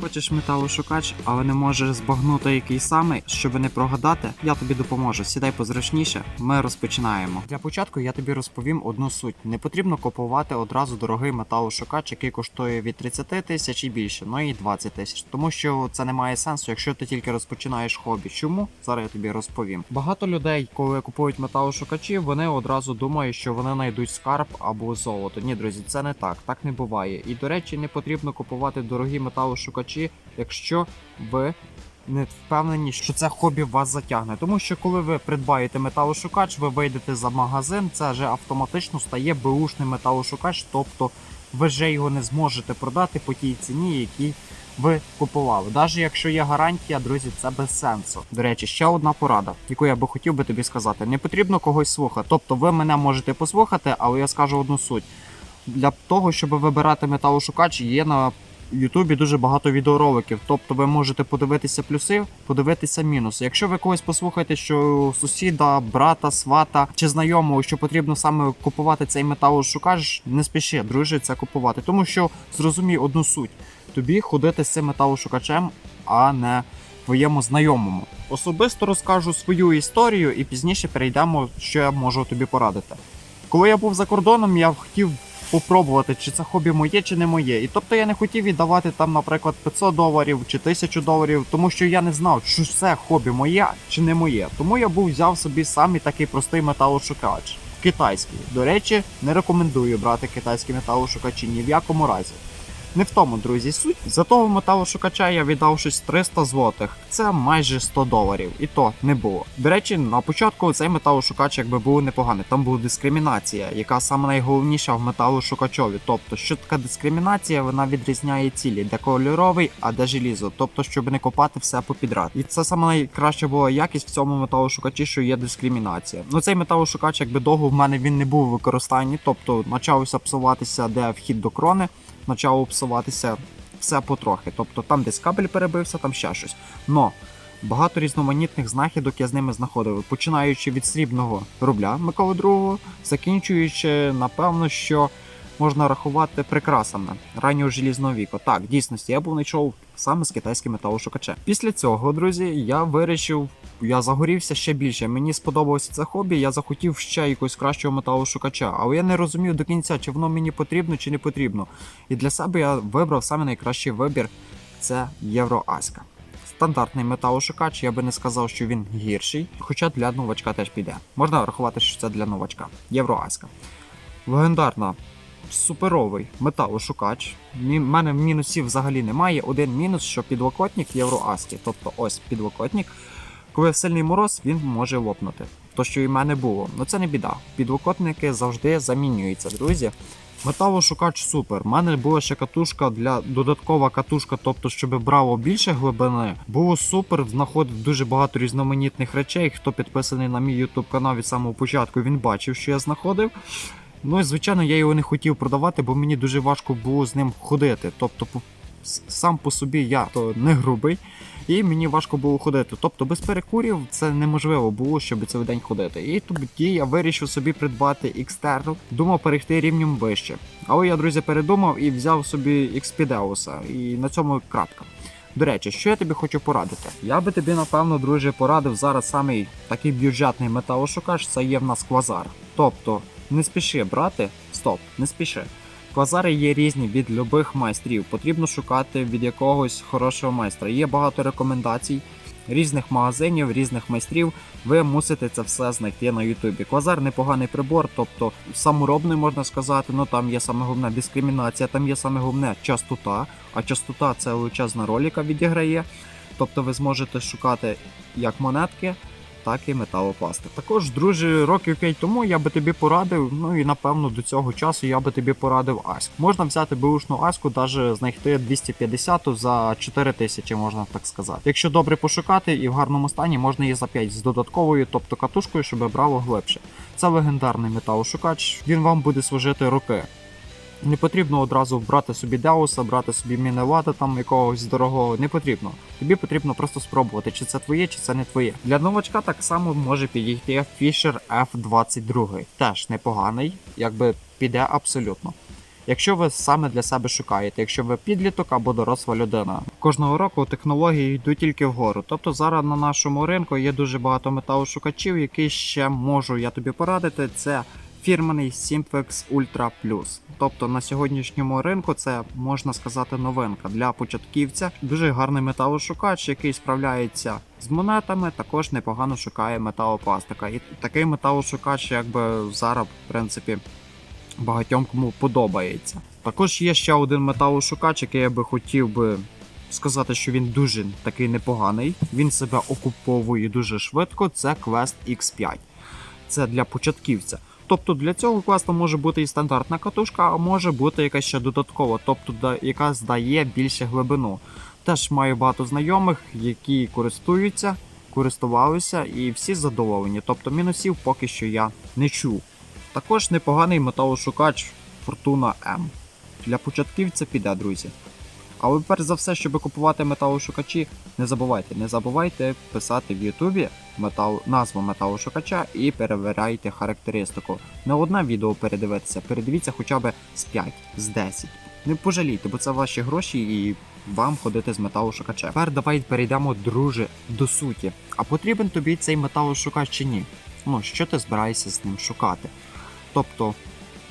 Хочеш металошукач, але не можеш збагнути який саме, щоб не прогадати, я тобі допоможу. Сідай позручніше, ми розпочинаємо. Для початку я тобі розповім одну суть. Не потрібно купувати одразу дорогий металошукач, який коштує від 30 тисяч і більше, ну і 20 тисяч. Тому що це не має сенсу, якщо ти тільки розпочинаєш хобі. Чому? Зараз я тобі розповім. Багато людей, коли купують металошукачі, вони одразу думають, що вони знайдуть скарб або золото. Ні, друзі, це не так. Так не буває. І до речі, не потрібно купувати дорогі металошукачі, якщо ви не впевнені, що це хобі вас затягне. Тому що коли ви придбаєте металошукач, ви вийдете за магазин, це вже автоматично стає беушний металошукач, тобто ви вже його не зможете продати по тій ціні, якій ви купували. Навіть якщо є гарантія, друзі, це без сенсу. До речі, ще одна порада, яку я би хотів би тобі сказати: не потрібно когось слухати. Тобто, ви мене можете послухати, але я скажу одну суть. Для того, щоб вибирати металошукач, є на Ютубі дуже багато відеороликів. Тобто ви можете подивитися плюси, подивитися мінуси. Якщо ви когось послухаєте, що сусіда, брата, свата чи знайомого, що потрібно саме купувати цей металошукач, не спіши, друже, це купувати. Тому що зрозумій одну суть: тобі ходити з цим металошукачем, а не твоєму знайомому. Особисто розкажу свою історію і пізніше перейдемо, що я можу тобі порадити. Коли я був за кордоном, я хотів попробувати, чи це хобі моє, чи не моє. І тобто я не хотів віддавати там, наприклад, 500 доларів чи 1000 доларів, тому що я не знав, що це хобі моє чи не моє. Тому я був взяв собі самий такий простий металошукач. Китайський. До речі, не рекомендую брати китайські металошукачі ні в якому разі. Не в тому, друзі, суть. За того металошукача я віддав щось 300 злотих. Це майже 100 доларів. І то не було. До речі, на початку цей металошукач якби був непоганий. Там була дискримінація, яка саме найголовніша в металошукачові. Тобто, що така дискримінація, вона відрізняє цілі, де кольоровий, а де желізо. Тобто, щоб не копати все попідряд. І це саме найкраща була якість в цьому металошукачі, що є дискримінація. Ну цей металошукач, якби довго в мене він не був у використанні, тобто почався псуватися, де вхід до крони почало псуватися все потрохи. Тобто там десь кабель перебився, там ще щось. Но багато різноманітних знахідок я з ними знаходив, починаючи від срібного рубля Миколи II, закінчуючи, напевно, що можна рахувати прикрасами раннього желізного віку. Так, дійсності я був знайшов саме з китайським металошукачем. Після цього, друзі, я вирішив. Я загорівся ще більше. Мені сподобалося це хобі. Я захотів ще якогось кращого металошукача, але я не розумів до кінця, чи воно мені потрібно, чи не потрібно. І для себе я вибрав саме найкращий вибір це Євроаська. Стандартний металошукач, я би не сказав, що він гірший, хоча для новачка теж піде. Можна рахувати, що це для новачка. Євроаська. Легендарна, суперовий металошукач. У мене мінусів взагалі немає. Один мінус, що підлокотник Євроаски. Тобто ось підлокотник. Коли сильний мороз, він може лопнути. То, що і в мене було. Ну це не біда. Підлокотники завжди замінюються, друзі. Металошукач супер. У мене була ще катушка для додаткова катушка, тобто, щоб брало більше глибини. Було супер, знаходив дуже багато різноманітних речей. Хто підписаний на мій YouTube канал від самого початку, він бачив, що я знаходив. Ну і звичайно, я його не хотів продавати, бо мені дуже важко було з ним ходити. Тобто, сам по собі я то не грубий, і мені важко було ходити. Тобто, без перекурів це неможливо було, щоб цілий день ходити. І тоді я вирішив собі придбати Xterno, думав перейти рівнем вище. Але я, друзі, передумав і взяв собі Xpedeus, і на цьому крапка. До речі, що я тобі хочу порадити? Я би тобі, напевно, друже, порадив зараз самий такий бюджетний металошукач, це є в нас квазар. Тобто, не спіши брати, стоп, не спіши. Квазари є різні від любих майстрів. Потрібно шукати від якогось хорошого майстра. Є багато рекомендацій різних магазинів, різних майстрів. Ви мусите це все знайти на Ютубі. Квазар непоганий прибор, тобто саморобний можна сказати. Ну там є саме головне дискримінація, там є саме головне частота. А частота це величезна роль, яка відіграє. Тобто ви зможете шукати як монетки, так і металопластик. Також, друже, років 5 тому я би тобі порадив, ну і напевно до цього часу я би тобі порадив Аськ. Можна взяти беушну Аську, навіть знайти 250 за 4 тисячі, можна так сказати. Якщо добре пошукати і в гарному стані, можна її за 5 з додатковою, тобто катушкою, щоб брало глибше. Це легендарний металошукач, він вам буде служити роки. Не потрібно одразу брати собі Деуса, брати собі Міневата там якогось дорогого. Не потрібно. Тобі потрібно просто спробувати, чи це твоє, чи це не твоє. Для новачка так само може підійти Fisher F22. Теж непоганий, якби піде абсолютно. якщо ви саме для себе шукаєте, якщо ви підліток або доросла людина. Кожного року технології йдуть тільки вгору. Тобто зараз на нашому ринку є дуже багато металошукачів, які ще можу я тобі порадити. Це фірменний Simplex Ultra Plus. Тобто на сьогоднішньому ринку це можна сказати новинка для початківця. Дуже гарний металошукач, який справляється з монетами, також непогано шукає металопластика. І такий металошукач, якби зараз, в принципі, багатьом кому подобається. Також є ще один металошукач, який я би хотів би сказати, що він дуже такий непоганий. Він себе окуповує дуже швидко. Це Quest X5. Це для початківця. Тобто для цього квесту може бути і стандартна катушка, а може бути якась ще додаткова, тобто яка здає більше глибину. Теж маю багато знайомих, які користуються, користувалися і всі задоволені. Тобто мінусів поки що я не чув. Також непоганий металошукач Fortuna M. Для початківця піде, друзі. Але перш за все, щоб купувати металошукачі, не забувайте, не забувайте писати в Ютубі метал, назву металошукача і перевіряйте характеристику. Не одне відео передивитися, передивіться хоча б з 5, з 10. Не пожалійте, бо це ваші гроші і вам ходити з металошукачем. Тепер давай перейдемо, друже, до суті. А потрібен тобі цей металошукач чи ні? Ну, що ти збираєшся з ним шукати? Тобто,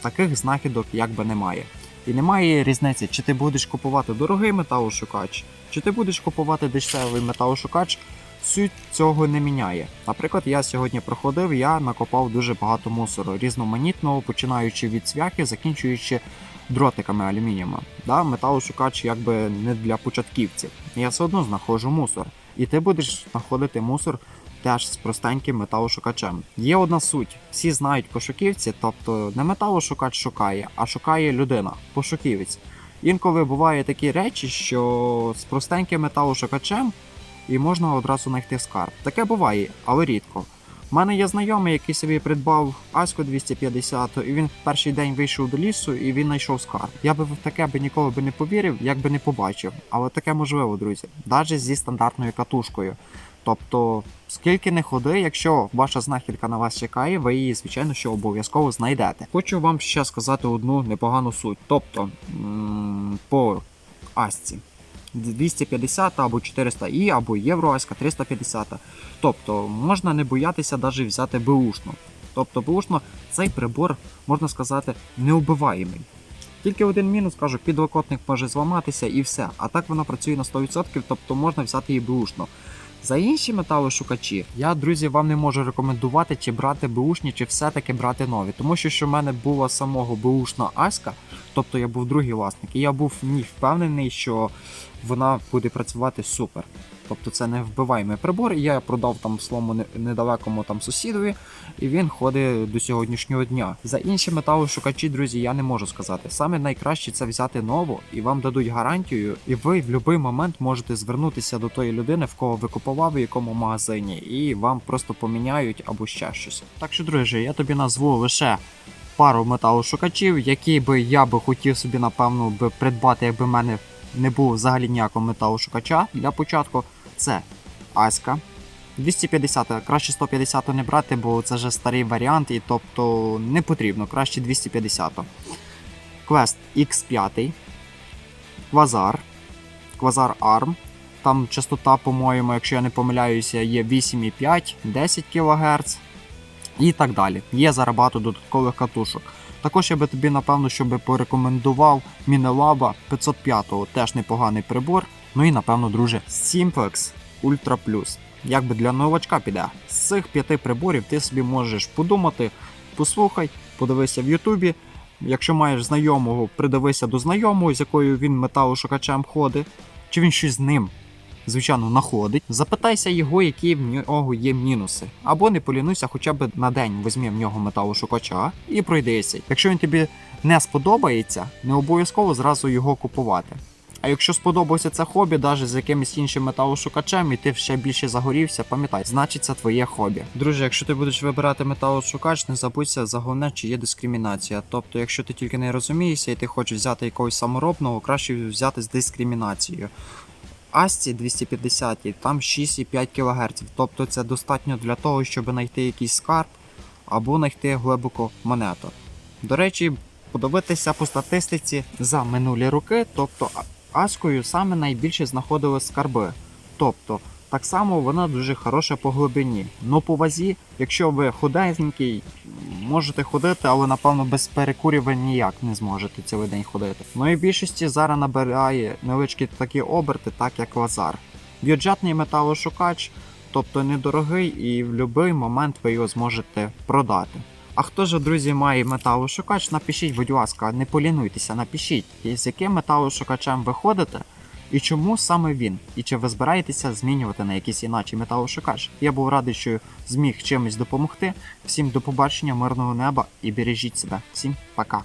таких знахідок якби немає. І немає різниці, чи ти будеш купувати дорогий металошукач, чи ти будеш купувати дешевий металошукач, суть цього не міняє. Наприклад, я сьогодні проходив, я накопав дуже багато мусору, різноманітного, починаючи від цвяхи, закінчуючи дротиками алюмінієма. Да, металошукач якби не для початківців. Я все одно знаходжу мусор. І ти будеш знаходити мусор теж з простеньким металошукачем. Є одна суть: всі знають пошуківці, тобто не металошукач шукає, а шукає людина, пошуківець. Інколи буває такі речі, що з простеньким металошукачем і можна одразу знайти скарб. Таке буває, але рідко. У мене є знайомий, який собі придбав Аську 250, і він в перший день вийшов до лісу і він знайшов скарб. Я би в таке би ніколи би не повірив, як би не побачив. Але таке можливо, друзі, навіть зі стандартною катушкою. Тобто, скільки не ходи, якщо ваша знахідка на вас чекає, ви її, звичайно, що обов'язково знайдете. Хочу вам ще сказати одну непогану суть. Тобто, по Асці 250 або 400 і або Євроаська 350. Тобто, можна не боятися навіть взяти беушну. Тобто, беушно цей прибор, можна сказати, неубиваємий. Тільки один мінус, кажу, підлокотник може зламатися і все. А так вона працює на 100%, тобто можна взяти її беушно. За інші металошукачі, я, друзі, вам не можу рекомендувати, чи брати беушні, чи все-таки брати нові. Тому що, що в мене була самого беушна Аська, тобто я був другий власник, і я був в впевнений, що вона буде працювати супер. Тобто це не вбиваємий прибор, я продав там своєму недалекому там сусідові, і він ходить до сьогоднішнього дня. За інші металошукачі, друзі, я не можу сказати. Саме найкраще це взяти нову, і вам дадуть гарантію, і ви в будь-який момент можете звернутися до тої людини, в кого ви купували, в якому магазині, і вам просто поміняють або ще щось. Так що, друзі, я тобі назву лише. Пару металошукачів, які би я би хотів собі, напевно, би придбати, якби в мене не було взагалі ніякого металошукача для початку. Це Аська. 250, краще 150 не брати, бо це вже старий варіант, і тобто не потрібно, краще 250. Квест X5. Квазар. Квазар ARM. Там частота, по-моєму, якщо я не помиляюся, є 8,5, 10 кГц і так далі. Є зараз багато додаткових катушок. Також я би тобі, напевно, щоб порекомендував Мінелаба 505, теж непоганий прибор. Ну і напевно, друже, Simplex Ultra Plus. Як би для новачка піде. З цих п'яти приборів ти собі можеш подумати, послухай, подивися в Ютубі. Якщо маєш знайомого, придивися до знайомого, з якою він металошукачем ходить, чи він щось з ним, звичайно, знаходить. Запитайся його, які в нього є мінуси. Або не полінуйся, хоча б на день візьми в нього металошукача і пройдися. Якщо він тобі не сподобається, не обов'язково зразу його купувати. А якщо сподобався це хобі, навіть з якимось іншим металошукачем, і ти ще більше загорівся, пам'ятай, значить це твоє хобі. Друже, якщо ти будеш вибирати металошукач, не забудься за головне, чи є дискримінація. Тобто, якщо ти тільки не розумієшся і ти хочеш взяти якогось саморобного, краще взяти з дискримінацією. Асці 250, там 6,5 кГц, тобто це достатньо для того, щоб знайти якийсь скарб або знайти глибоко монету. До речі, подивитися по статистиці за минулі роки, тобто Аскою саме найбільше знаходили скарби. Тобто, так само вона дуже хороша по глибині. Ну по вазі, якщо ви худенький, можете ходити, але напевно без перекурів ви ніяк не зможете цілий день ходити. Ну і в більшості зараз набирає невеличкі такі оберти, так як лазар. Бюджетний металошукач, тобто недорогий, і в будь-який момент ви його зможете продати. А хто ж, друзі, має металошукач, напишіть, будь ласка, не полінуйтеся, напишіть, з яким металошукачем ви ходите, і чому саме він? І чи ви збираєтеся змінювати на якийсь інший металошукач? Я був радий, що зміг чимось допомогти. Всім до побачення, мирного неба і бережіть себе. Всім пока.